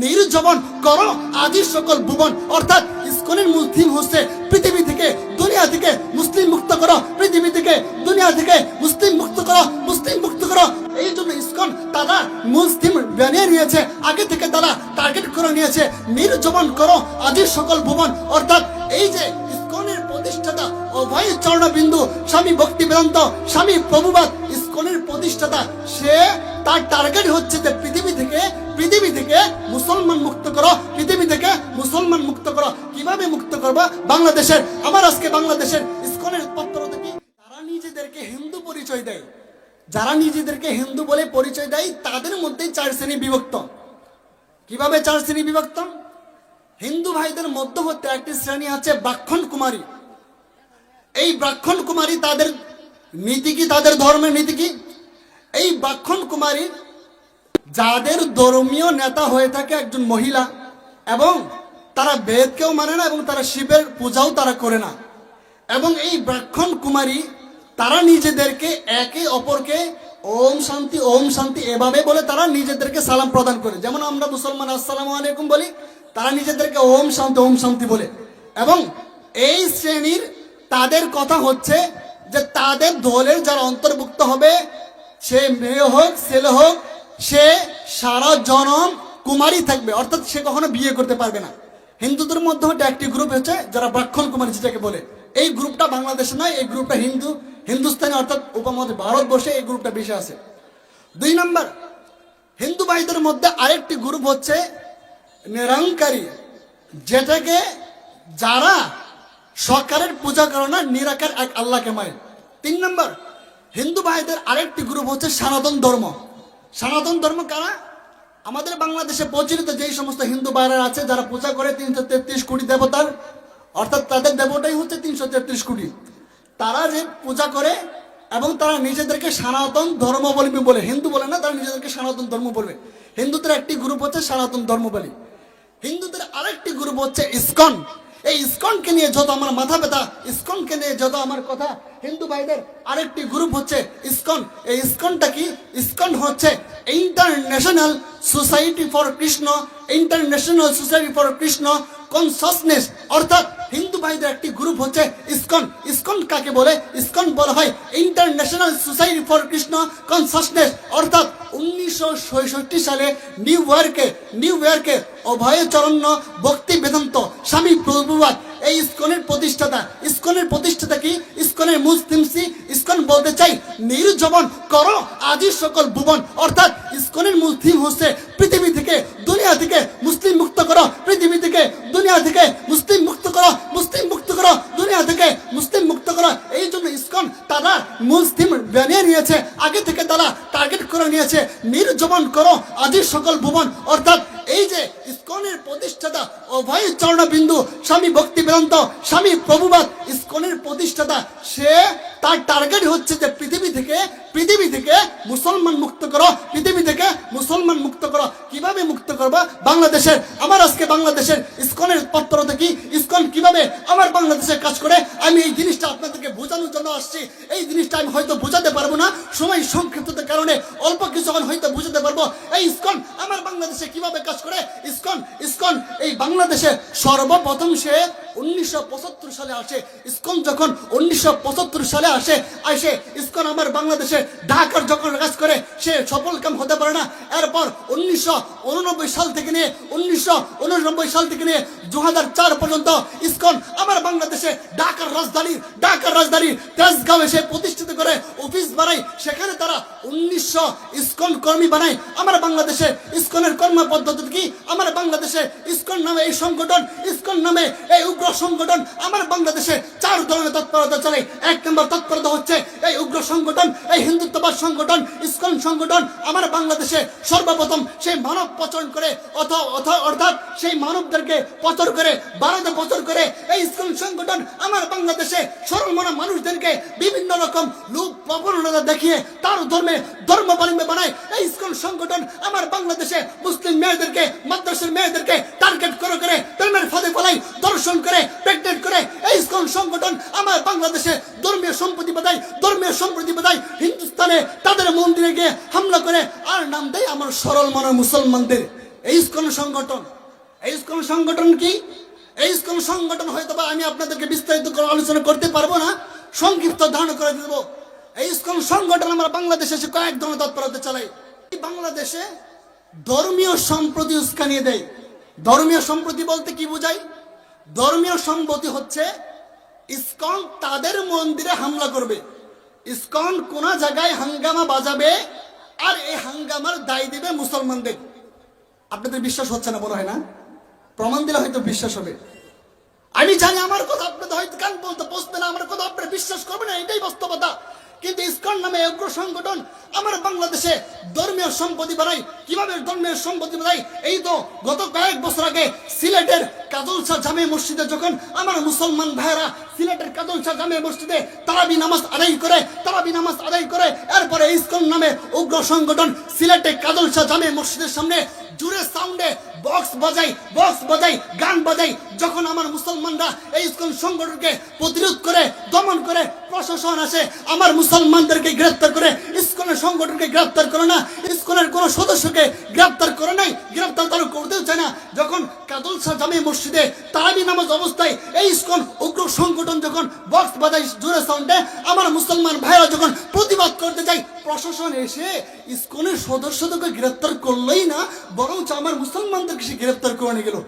নির্জবন করো আদি সকল ভুবন। অর্থাৎ ইসকনের মূল থিম হচ্ছে পৃথিবী থেকে দুনিয়া থেকে মুসলিম মুক্ত করো, পৃথিবী থেকে দুনিয়া থেকে মুসলিম মুক্ত করো, মুসলিম মুক্ত করো। এই জন্য ইসকন তারা মুসলিম বানিয়ে নিয়েছে, আগে থেকে তারা টার্গেট করে নিয়েছে নির্জবন করো আদি সকল ভুবন। অর্থাৎ এই যে ইসকনের প্রতিষ্ঠাতা অভয় চরণবিন্দু স্বামী ভক্তি বেদান্ত স্বামী প্রভুবাদ ইসকনের প্রতিষ্ঠাতা, সে তার টার্গেট হচ্ছে যে পৃথিবী থেকে পৃথিবী থেকে মুসলমান মুক্ত করো, পৃথিবী থেকে মুসলমান মুক্ত করো। কীভাবে মুক্ত করব? বাংলাদেশের, আমার আজকে বাংলাদেশের ইসকনের পত্র থেকে তারা নিজেদেরকে হিন্দু পরিচয় দেয়, যারা নিজেদেরকে হিন্দু বলে পরিচয় দেয়, তাদের মধ্যেই চার শ্রেণি বিভক্ত। কীভাবে চার শ্রেণি বিভক্ত? হিন্দু ভাইদের মধ্য হতে একটি শ্রেণি আছে ব্রাক্ষণ কুমারী এই ব্রাক্ষণ কুমারী তাদের নীতি কি? তাদের ধর্মের নীতি কি? এই ব্রাক্ষণ কুমারী যাদের ধর্মীয় নেতা হয়ে থাকে একজন মহিলা এবং তারা বেদকেও মানে না এবং তারা শিবের পূজাও তারা করে না। এবং এই ব্রাক্ষণ কুমারী তারা নিজেদেরকে একে অপরকে ওম শান্তি ওম শান্তি এভাবে বলে তারা নিজেদেরকে সালাম প্রদান করে। যেমন আমরা মুসলমান, আসসালামু আলাইকুম বলি, তারা নিজেদেরকে ওম শান্তি ওম শান্তি বলে। এবং এই শ্রেণির তাদের কথা হচ্ছে যে তাদের দলের যারা অন্তর্ভুক্ত হবে, সে মেয়ে হোক, ছেলে হোক, সে সারা জনম কুমারী থাকবে। অর্থাৎ সে কখনো বিয়ে করতে পারবে না। হিন্দুদের মধ্যে হচ্ছে একটি গ্রুপ হচ্ছে যারা ব্রাক্ষণ কুমারী যেটাকে বলে। এই গ্রুপটা বাংলাদেশে নয়, এই গ্রুপটা হিন্দু, হিন্দুস্তানি অর্থাৎ উপমহাদেশ ভারতবর্ষে এই গ্রুপটা বেশি আছে। দুই নম্বর, হিন্দু ভাইদের মধ্যে আরেকটি গ্রুপ হচ্ছে নিরঙ্কারী, যেটাকে যারা সরকারের পূজা করে না নিরাকার এক আল্লাহকে মানে তিন নম্বর, হিন্দু ভাইদের আরেকটি গ্রুপ হচ্ছে সনাতন ধর্ম। সনাতন ধর্ম কারা? আমাদের বাংলাদেশে প্রচলিত যেই সমস্ত হিন্দু ভাইরা আছে, যারা পূজা করে তিনশো তেত্রিশ কোটি দেবতার, অর্থাৎ তাদের দেবতাই হচ্ছে তিনশো তেত্রিশ কোটি। তারা যে পূজা করে এবং তারা নিজেদেরকে সনাতন ধর্মাবলম্বী বলে হিন্দু বলে না, তারা নিজেদেরকে সনাতন ধর্ম বলবে। হিন্দুদের একটি গ্রুপ হচ্ছে সনাতন ধর্মবলী হিন্দুদের আরেকটি গ্রুপ হচ্ছে ইসকন। এই ইস্কনকে নিয়ে যত আমার মাথা ব্যথা, ইস্কনকে নিয়ে যত আমার কথা, হিন্দু ভাইদের আরেকটি গ্রুপ হচ্ছে ইস্কন। এই ইস্কনটা কি? ইস্কন হচ্ছে international society for Krishna international society for Krishna consciousness অর্থাৎ ভাইদের একটি গ্রুপ হচ্ছে ইসকন। ইসকন কাকে বলে? ইসকন বলা হয় international society for Krishna consciousness অর্থাৎ উনিশশো সালে নিউ ইয়র্কে নিউ ইয়র্কে অভয়চরণ্য ভক্তি বেদান্ত স্বামী প্রভুবাদ। এই ইসকনের প্রতিষ্ঠাতা ইসকনের প্রতিষ্ঠাতা কি? ইসকনের মুসলিমসি ইসকন বলতে চাই নির্জবন, করো আদি সকল ভুবন। অর্থাৎ ইসকনের মূল থিম হচ্ছে পৃথিবী থেকে, দুনিয়া থেকে নির্জবন করো, আদি সকল ভুবন অর্থাৎ এই যে ইসকনের প্রতিষ্ঠাতা অভয় চরণবিন্দু, স্বামী ভক্তি বেদান্ত স্বামী প্রভুবাদ ইসকনের প্রতিষ্ঠাতা, সে তার টার্গেট হচ্ছে যে পৃথিবী থেকে পৃথিবী থেকে মুসলমান মুক্ত করো, পৃথিবী থেকে মুসলমান মুক্ত করো। কীভাবে মুক্ত করব? বাংলাদেশের, আমার আজকে বাংলাদেশের ইসকনের পত্র থেকে ইসকন কীভাবে আমার বাংলাদেশে কাজ করে? আমি এই জিনিসটা আপনাদেরকে বোঝানোর জন্য আসছি। এই জিনিসটা আমি হয়তো বোঝাতে পারব না সময় সংক্ষিপ্ততার কারণে অল্প কিছুক্ষণ হয়তো বুঝাতে পারব, এই ইসকন আমার বাংলাদেশে কীভাবে কাজ করে? ইসকন ইসকন, এই বাংলাদেশে সর্বপ্রথম সে উনিশশো সালে আসে। ইসকন যখন উনিশশো সালে আসে আসে, ইসকন আমার বাংলাদেশে ঢাকার যখন কাজ করে, সে সফল কাম হতে পারে না। এরপর উনিশশো উননব্বই সাল থেকে নিয়ে, উনিশশো সাল থেকে নিয়ে দু পর্যন্ত ইসকন আমার বাংলাদেশে ঢাকার রাজধানী ঢাকার রাজধানী তেজগাঁও এসে প্রতিষ্ঠিত করে, অফিস বানাই সেখানে তারা উনিশশো ইসকন কর্মী বানায়। আমার বাংলাদেশে ইসকনের কর্ম পদ্ধতি কি? আমার বাংলাদেশে ইসকন নামে এই সংগঠন, ইসকন নামে এই উগ্র সংগঠন, আমার বাংলাদেশে চার ধরনের তৎপরতা চলে। এক নম্বর তৎপরতা হচ্ছে এই উগ্র সংগঠন, এই হিন্দুত্ববাদ সংগঠন, ইসকন সংগঠন। আমার বাংলাদেশে সর্বপ্রথম সেই মানব পচন করে, অথ অথ, অর্থাৎ সেই মানবদেরকে পচর করে ভারতে পচর করে এই ইসকন সংগঠন। আমার বাংলাদেশে সরল মনা মানুষদেরকে বিভিন্ন রকম লুপ প্রবণতা দেখিয়ে তার ধর্মে ধর্মাবলম্বী বানায় এই স্কুল সংগঠন আমার বাংলাদেশে মুসলিম মেয়েদেরকে, মাদ্রাসার মেয়েদেরকে টার্গেট করে করে প্রেমের ফাঁদে ফলাই, দর্শন করে প্রেগনেন্ট করে। এই ইসকন সংগঠন আমার বাংলাদেশে ধর্মীয় সম্পত্তি বাদায় ধর্মীয় সম্প্রতি বাদায় হিন্দুস্তানে তাদের মন্দিরে গিয়ে হামলা করে, আর নাম দেয় আমার সরল মনা মুসলমানদের। এই ইস্কন সংগঠন, এই ইস্কন সংগঠন কি? এই স্কুল সংগঠন হয়তো বা আমি আপনাদেরকে বিস্তারিত আলোচনা করতে পারব না। সংক্ষিপ্ত ধারণা করে দেবো। এই ইস্কন সংগঠন আমরা বাংলাদেশে এসে কয়েক ধরনের তৎপরতা চালাই বাংলাদেশে ধর্মীয় সম্প্রতি উস্কানিয়ে দেয়। ধর্মীয় সম্প্রতি বলতে কি বোঝায়? ধর্মীয় সম্পত্তি হচ্ছে ইসকন তাদের মন্দিরে হামলা করবে। ইসকন কোন জায়গায় হাঙ্গামা বাজাবে আর এই হাঙ্গামার দায় দিবে মুসলমানদের। আপনাদের বিশ্বাস হচ্ছে না বলা হয় না? প্রমাণ দিলে হয়তো বিশ্বাস হবে। আমি জানি আমার কথা আপনাদের হয়তো কান বলতে বসবে না, আমার কথা আপনারা বিশ্বাস করবে না, এটাই বাস্তবতা। কিন্তু ইসকন নামে উগ্র সংগঠন আমার বাংলাদেশে ধর্মীয় সম্পত্তি বানাই কীভাবে ধর্মীয় সম্পত্তি বানাই এই তো গত কয়েক বছর আগে সিলেটের কাজলসা জামে মসজিদে যখন আমার মুসলমান ভাইয়েরা সিলেটের কাজলসা জামে মসজিদে তারাবি নামাজ আদায় করে, তারাবি নামাজ আদায় করে, এরপরে ইসকন নামে উগ্র সংগঠন সিলেটে কাজলসা জামে মসজিদের সামনে জুড়ে সাউন্ডে বক্স বাজাই বক্স বাজাই, গান বাজাই, যখন আমার মুসলমানরা এই ইসকন সংগঠনকে প্রতিরোধ করে, দমন করে, প্রশাসন আসে, আমার মুসলমানদেরকে গ্রেফতার করে ইসকনের সংগঠনকে গ্রেফতার করে না ইসকনের কোন সদস্যকে গ্রেফতার করে নাই গ্রেফতার তারা করতেও চায় না। যখন কাদলসা জামে মসজিদে তারাবি নামাজ অবস্থায় এই ইসকন উগ্র সংগঠন যখন বক্স বাজাই জোরে সাউন্ডে আমার মুসলমান ভাইরা যখন প্রতিবাদ করতে যায়, প্রশাসন এসে ইসকনের সদস্যদেরকে গ্রেফতার করলেই না বরঞ্চ আমার মুসলমানদেরকে সে গ্রেফতার করে নিয়ে গেল।